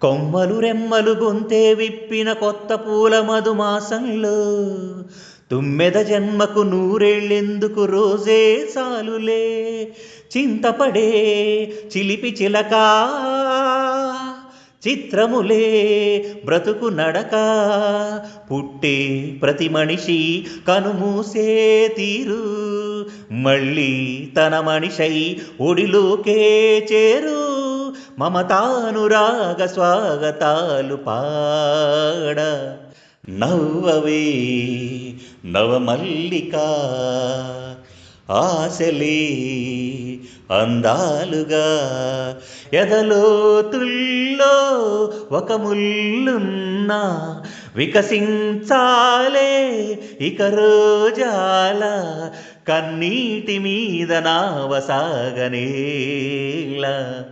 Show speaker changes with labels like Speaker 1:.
Speaker 1: కొమ్మలు రెమ్మలు గొంతే విప్పిన కొత్త పూల మధుమాసంలో తుమ్మెద జన్మకు నూరేళ్ళెందుకు రోజే సాలులే చింతపడే చిలిపి చిలకా చిత్రములే బ్రతుకు నడక పుట్టే ప్రతి మనిషి కనుమూసే తీరు. మళ్ళీ తన మనిషై ఒడిలోకే చేరు. మమతానురాగ స్వాగతాలు పాడ. నవ్వవే నవమల్లిక ఆశలే అందాలుగా. ఎదలోతుల్లో ఒక ముల్లున్న వికసించాలే ఇక రోజాల కన్నీటి మీద నావసాగనేలా.